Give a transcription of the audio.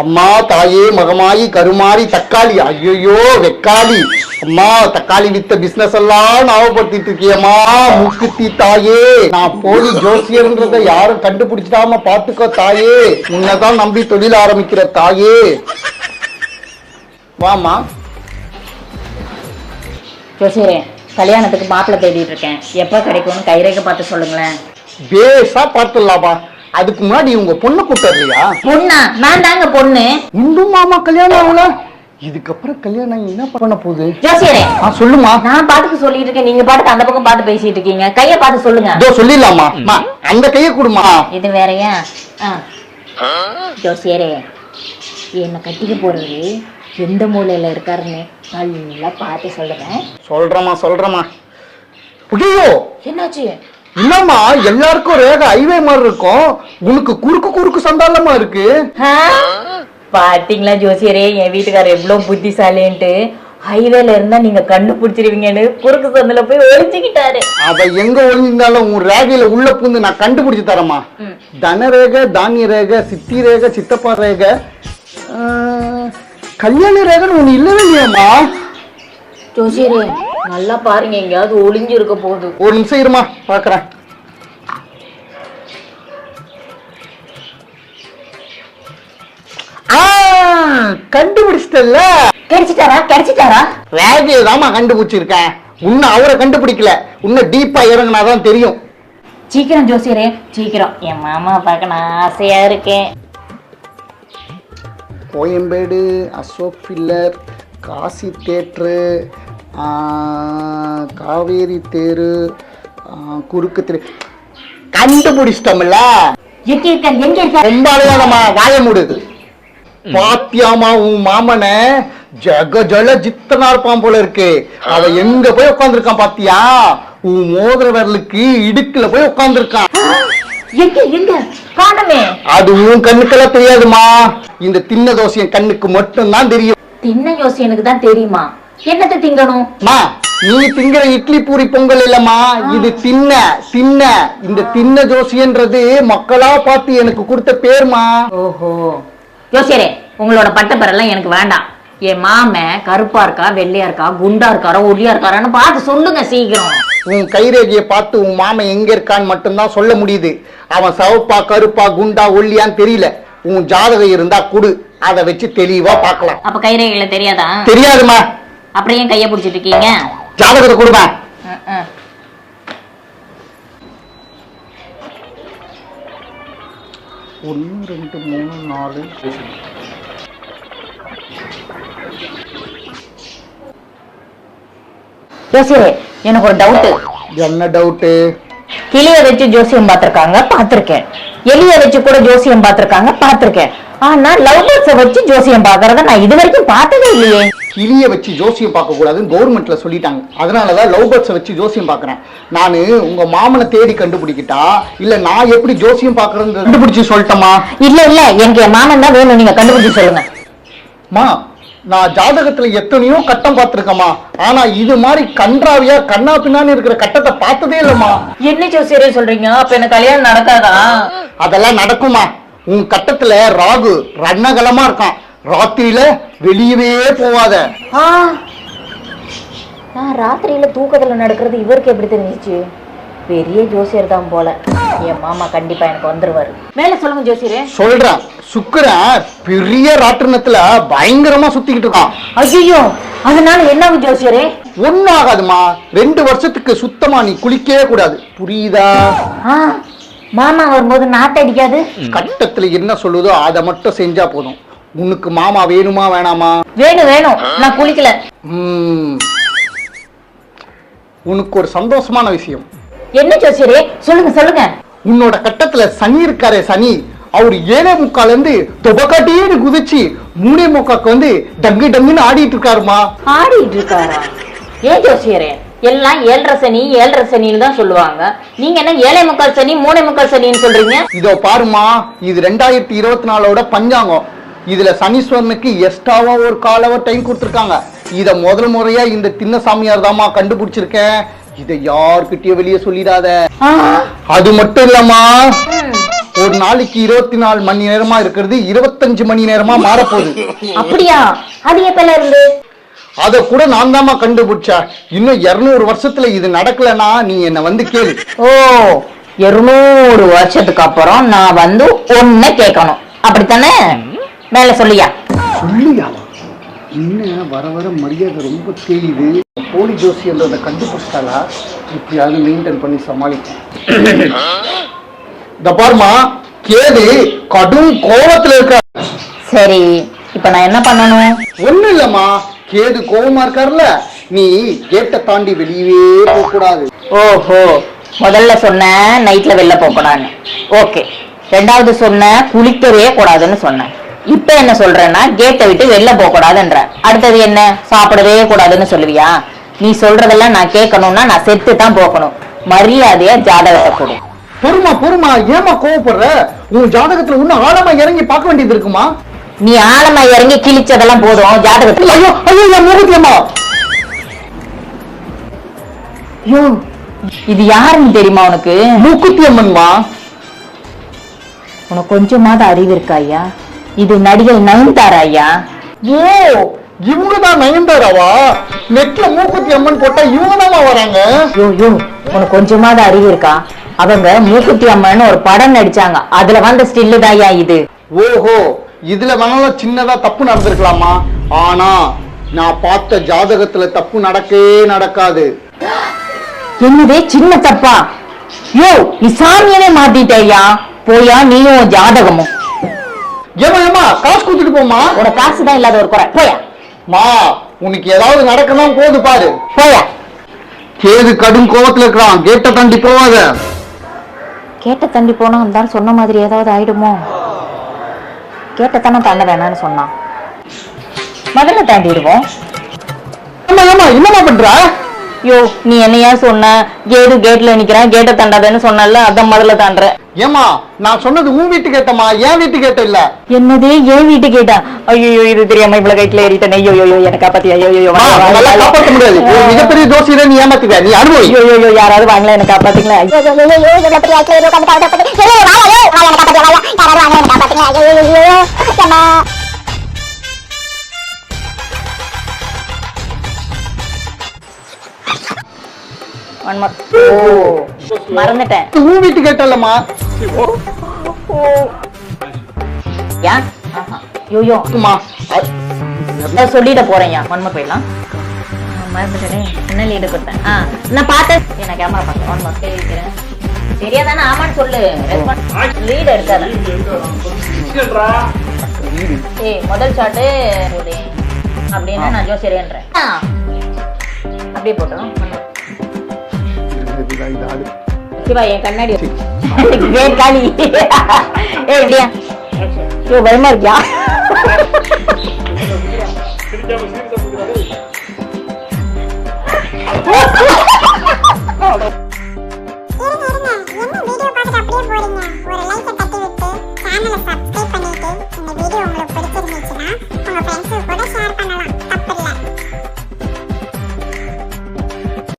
அம்மா தாயே மகமாயி கருமாரி தக்காளி. ஐயோ வெக்காளி. அம்மா தக்காளி வித்த பிசினஸ் எல்லாம் ஞாபகப்படுத்திட்டு இருக்கியம்மா. மூக்குத்தி தாயே. நான் போலி ஜோசியர்ன்றத யாரும் கண்டுபிடிச்சிடாம பாத்துக்கோ தாயே. உன்னதான் நம்பி தொழில் ஆரம்பிக்கிற தாயே. வாமா ஜோசியரே கல்யாணத்துக்கு மாப்பிள்ளை தேடிட்டு இருக்கேன். எப்போ கிடைக்கும்னு கைரேகை பார்த்து சொல்லுங்களேன். பேசா பார்த்துடலாமா? அதுக்கு முன்னாடி உங்க பொண்ணு கூப்பிடலையா பொண்ணா? நான் தாங்க பொண்ணு. இன்னும் மாமா கல்யாணம் ஆகல. இதுக்கப்புறம் கல்யாணம் என்ன பண்ண போகுது? ஜோசியரே. ஆ சொல்லுமா. நான் பாட்டுக்கு சொல்லிட்டு இருக்கேன். நீங்க பாட்டுக்கு அந்த பக்கம் பார்த்து பேசிட்டு இருக்கீங்க. கையை பார்த்து சொல்லுங்க. இதோ சொல்லிடலாமா? அம்மா, அந்த கையை கொடுமா. இது வேறயா? ஆ. ஜோசியரே என்னை கட்டிக்க போறது எந்த மூலையில இருக்காருன்னு நல்லா பார்த்து சொல்லுங்க சொல்றேம்மா சொல்றேம்மா. ஐயோ என்னாச்சு? என்னம்மா எல்லாருக்கும் ரேக ஹைவே மாதிரி இருக்கும். உனக்கு குறுக்கு குறுக்கு சண்டாலமா இருக்கு? பாத்தீங்களா ஜோசியரே என் வீட்டுக்காரர் எவ்வளவு புத்திசாலின்ட்டு. ஹைவேல இருந்தா நீங்க கண்டுபிடிச்சிருவீங்கன்னு குறுக்கு சந்தில போய் ஒழிச்சுக்கிட்டாரு அவ எங்க ஒளிஞ்சிருந்தாலும் உன் ரேகையில உள்ள பூந்து நான் கண்டுபிடிச்சு தரேம்மா. தன ரேகை தானிய ரேகை சித்தி ரேகை சித்தப்பா ரேகை. கல்யாண ரேகைன்னு ஒண்ணு இல்லவே இல்லையாம்மா? ஜோசியரே நல்லா பாருங்க எங்கேயாவது ஒளிஞ்சு இருக்க போகுது. ஒரு நிமிஷம் இருமா பாக்குறேன். கண்டுபிடிச்சிட்டல்ல. கிடைச்சிட்டாரா? கிடைச்சிட்டாரா? ரேகையை தாம்மா கண்டுபிடிச்சிருக்கேன். உன்னை அவரை கண்டுபிடிக்கல. இன்னும் டீப்பா இறங்குனாதான் தெரியும். சீக்கிரம் ஜோசியரே சீக்கிரம். என் மாமா பார்க்க நான் ஆசையா இருக்கேன். கோயம்பேடு அசோக் பில்லர் காசி தேட்ரு காவேரி தேரு குறுக்கு தெரு. கண்டுபிடிச்சிட்டோம்ல. எங்க இருக்காரு எங்க இருக்காரு? ரொம்ப அழகாதம்மா வாய மூடுது பாத்தியாமா உன் மாமனை? ஜக ஜல ஜித்தனா இருப்பான் போல இருக்கு. அவ எங்க போய் உட்கார்ந்திருக்கான் பாத்தியா? உன் மோதிர விரலுக்கு இடுக்குல போய் உட்கார்ந்திருக்கான் எங்க எங்க? காணமே அது உன் கண்ணுக்கெல்லாம் தெரியாதுமா. இந்த தின்ன தோசையன் கண்ணுக்கு மட்டும்தான் தெரியும். தின்ன ஜோசியனுக்கு தான் தெரியுமா? என்னத்தை திங்கணும்? மா நீ திங்கிற இட்லி பூரி பொங்கல் இல்லம்மா. இது தின்ன தின்ன. இந்த தின்ன ஜோசியன்றது மக்களா பார்த்து எனக்கு கொடுத்த பேர்மா. ஓஹோ. ஜோசியரே உங்களோட பட்டப்பெறெல்லாம் எனக்கு வேண்டாம். என் மாமன் கருப்பா இருக்கா வெள்ளையா இருக்கா குண்டா இருக்காரா ஒல்லியா இருக்காரான்னு பார்த்து சொல்லுங்க சீக்கிரம். உன் கைரேகையை பார்த்து உன் மாமன் எங்க இருக்கான்னு மட்டும்தான் சொல்ல முடியுது. அவன் சவப்பா கருப்பா குண்டா ஒல்லியான்னு தெரியல. உன் ஜாதகம் இருந்தா குடு. அதை வச்சு தெளிவா பார்க்கலாம். அப்ப கைரேகையில தெரியாதா? தெரியாதுமா. அப்புறம் ஏன் கைய பிடிச்சிட்டு இருக்கீங்க? ஜாதகத்தை கொடுமா. ஒன்று ரெண்டு மூணு நாலு. ஜோசியரே எனக்கு ஒரு டவுட் என்ன டவுட்டு கிளிய வச்சு ஜோசியம் பார்த்திருக்காங்க பார்த்திருக்கேன். எலிய வச்சு கூட ஜோசியம் பார்த்திருக்காங்க பார்த்திருக்கேன். ஆனா லவ் பேர்ட்ஸ வச்சு ஜோசியம் பார்க்கறத நான் இது வரைக்கும் பார்த்ததே இல்லையே. கிளிய வச்சு ஜோசியம் பார்க்க கூடாதுன்னு கவர்மெண்ட்ல சொல்லிட்டாங்க. அதனாலதான் லவ் பேர்ட்ஸை வச்சு ஜோசியம் பார்க்கறேன். நானு உங்க மாமனை தேடி கண்டுபிடிக்கிட்டா இல்ல நான் எப்படி ஜோசியம் பார்க்கறேன்னு கண்டுபிடிச்சு சொல்லட்டமா இல்ல இல்ல எனக்கு என் மாமன் தான் வேணும் நீங்க கண்டுபிடிச்சு சொல்லுங்க. மா நான் ஜாதகத்துல எத்தனையோ கட்டம் பார்த்திருக்கேம்மா. ஆனா இது மாதிரி கன்றாவியா கண்ணா பின்னான்னு இருக்கிற கட்டத்தை பார்த்ததே இல்லம்மா. என்ன ஜோசியரே சொல்றீங்க? அப்ப எனக்கு கல்யாணம் நடக்காதா? அதெல்லாம் நடக்குமா உன் கட்டத்துல ராகு ரணகலமா இருக்கான். ராத்திரியில வெளியவே போவாத. நான் ராத்திரியில தூக்கத்துல நடக்கிறது இவருக்கு எப்படி தெரிஞ்சிச்சு? பெரிய ஜோசியர் தான் போல. என் மாமா கண்டிப்பா எனக்கு வந்துருவாரு. மேல சொல்லுங்க ஜோசியரே. சொல்றேன் சுக்கிரன் பெரிய ராட்டினத்துல பயங்கரமா சுத்திக்கிட்டு இருக்கான். ஐயோ அதனால என்ன ஜோசியரே? ஒன்னும் ஆகாதுமா ரெண்டு வருஷத்துக்கு சுத்தமா நீ குளிக்கவே கூடாது. புரியுதா? மாமா வரும்போது நாட்டை அடிக்காது? கட்டத்துல என்ன சொல்லுதோ அதை மட்டும் செஞ்சா போதும். உனக்கு மாமா வேணுமா வேணாமா? வேணும் வேணும். நான் குளிக்கல. உனக்கு ஒரு சந்தோஷமான விஷயம். என்ன ஜோசியரே? சொல்லுங்க சொல்லுங்க. உன்னோட கட்டத்துல சனி இருக்காரே சனி. அவர் ஏழே முக்கால இருந்து துபக்காட்டியே குதிச்சு மூணே முக்காக்கு வந்து டங்கு டங்குன்னு ஆடிட்டு இருக்காருமா? ஆடிட்டு இருக்காரா? ஏன் ஜோசியரே எல்லாம் ஏழரை சனி ஏழரை சனின்னு தான் சொல்லுவாங்க. நீங்க என்ன ஏழை முக்கால் சனி மூணே முக்கால் சனின்னு சொல்றீங்க? இதோ பாருமா இது ரெண்டாயிரத்தி இருபத்தி நாலோட பஞ்சாங்கம். இதுல சனீஸ்வரனுக்கு எக்ஸ்ட்ராவா ஒரு காலவா டைம் கொடுத்துருக்காங்க. இத முதல் முறையா இந்த தின்ன சாமியார் தாமா கண்டுபிடிச்சிருக்கேன். இதை யார்கிட்டயும் வெளியே சொல்லிடாத. அது மட்டும் இல்லம்மா. ஒரு நாளைக்கு இருபத்தி நாலு மணி நேரமா இருக்கிறது இருபத்தஞ்சு மணி நேரமா மாறப்போகுது. அப்படியா? அது எப்பல இருந்து? அத கூட நான் தாம்மா கண்டுபிடிச்சேன். இன்னும் இருநூறு வருஷத்துல இது நடக்கலன்னா நீ என்ன வந்து கேளு. ஓ இருநூறு வருஷத்துக்கு அப்புறம் நான் வந்து ஒன்ன கேட்கணும். அப்படித்தானே? மேல சொல்லியா? சொல்லியாமா என்ன வர வர மரியாதை ரொம்ப தெரியுது போலி ஜோசியன்றதை கண்டுபிடிச்சிட்டாலா இப்படியாவது மெயின்டைன் பண்ணி சமாளிக்கும் இந்த பாருமா கேது கடும் கோவத்துல இருக்க? சரி இப்ப நான் என்ன பண்ணணும்? ஒண்ணு இல்லம்மா கேது கோவமா இருக்காருல்ல. நீ கேட்டை தாண்டி வெளியவே போக கூடாது ஓஹோ முதல்ல சொன்ன நைட்ல வெளில போக கூடாதுன்னு ஓகே ரெண்டாவது சொன்ன குளிக்கவே கூடாதுன்னு சொன்னேன் இப்ப என்ன சொல்றேன்னா கேட்டை விட்டு வெளில போக கூடாதுன்ற அடுத்தது என்ன? சாப்பிடவே கூடாதுன்னு சொல்லுவியா? நீ சொல்றதெல்லாம் நான் கேட்கணும்னா நான் செத்து தான் போகணும். மரியாதையா ஜாதகத்தை கொடு. பொறுமா பொறுமா. ஏமா கோவப்படுற? உன் ஜாதகத்துல இன்னும் ஆழமா இறங்கி பார்க்க வேண்டியது இருக்குமா? நீ ஆழமா இறங்கி கிழிச்சதெல்லாம் போதும் ஜாதகத்துல. ஐயோ ஐயோ என் மூகுத்தியம்மா ஐயோ, இது யாருன்னு தெரியுமா உனக்கு? மூக்குத்தி அம்மன்மா. உனக்கு கொஞ்சமாவது அறிவு இருக்கா ஐயா? இது நடிகை நயன்தாரா ஐயா ஓ இவங்க தான் நயன்தாராவா? நெட்ல மூக்குத்தி அம்மன் போட்டா இவங்க தான் வராங்க. யோ யோ உனக்கு கொஞ்சமாவது அறிவு இருக்கா? அவங்க மூக்குத்தி அம்மன் ஒரு படம் நடிச்சாங்க. அதுல வந்த ஸ்டில்லு தாயா இது? ஓஹோ இதுல வேணாலும் சின்னதா தப்பு நடந்திருக்கலாமா? ஆனா நான் பார்த்த ஜாதகத்துல தப்பு நடக்கவே நடக்காது. என்னதே சின்ன தப்பா? யோ நீ சாமியவே மாத்திட்டேயா? போயா நீயும் ஜாதகமும். ஏமா காசு கொடுத்துட்டு போமா உன காசு தான் இல்லாத ஒரு குறை. போயா. மா உனக்கு ஏதாவது நடக்கணும் போது பாரு. போயா. கேது கடும் கோவத்துல இருக்கிறான். கேட்ட தாண்டி போவாத. கேட்ட தண்டி போனா தான் சொன்ன மாதிரி ஏதாவது ஆயிடுமோ? கேட்டத்தானே தாண்ட வேணாம்னு சொன்னான். முதல்ல தாண்டிடுவோம். ஏமா ஏமா என்னமா பண்ற? யோ நீ என்னையா சொன்ன? கேடு கேட்ல நிக்கிறேன் கேட்டை தாண்டாதேன்னு சொன்னல அதான் முதல்ல தாண்டுற. ஏமா நான் சொன்னது உன் வீட்டு கேட்டமா என் வீட்டு கேட்ட இல்ல. என்னது ஏன் வீட்டு கேட்டா? ஐயோ இது தெரியாம இவ்வளவு கைட்ல ஏறிட்டேன். ஐயோ ஐயோ எனக்கு காப்பாத்தி ஐயோ ஐயோ காப்பாத்த முடியாது. மிகப்பெரிய ஜோசியரை நீ ஏமாத்துக்க நீ அனுபவி. ஐயோ ஐயோ யாராவது வாங்கல எனக்கு காப்பாத்தீங்களா. ஐயோ, One more. ஓ, மறந்துட்டேன். உன் வீட்டு கேட்டல்லம்மா. ஏன் யோயோ. அம்மா, அ- நான் சொல்லிட போறேன்யா ஒன்மை போயிடலாம். மறந்துட்டேனே. என்ன லீடு கொடுத்தேன்? ஆ நான் பார்த்தேன். நான் கேமரா பார்த்தேன் ஒன் மார்க் தெரிவிக்கிறேன் தெரியாதானே? ஆமான்னு சொல்லு. லீடு எடுக்காத ஏய் முதல் ஷாட்டு அப்படின்னு நான் ஜோசியரேன்றேன். அப்படியே போட்டோம். இது- இது ஆளு. சிவா என் கண்ணாடி கிரேட் காலி ஏய் இப்படியா? ஐயோ பயமா இருக்கியா? சீரியஸா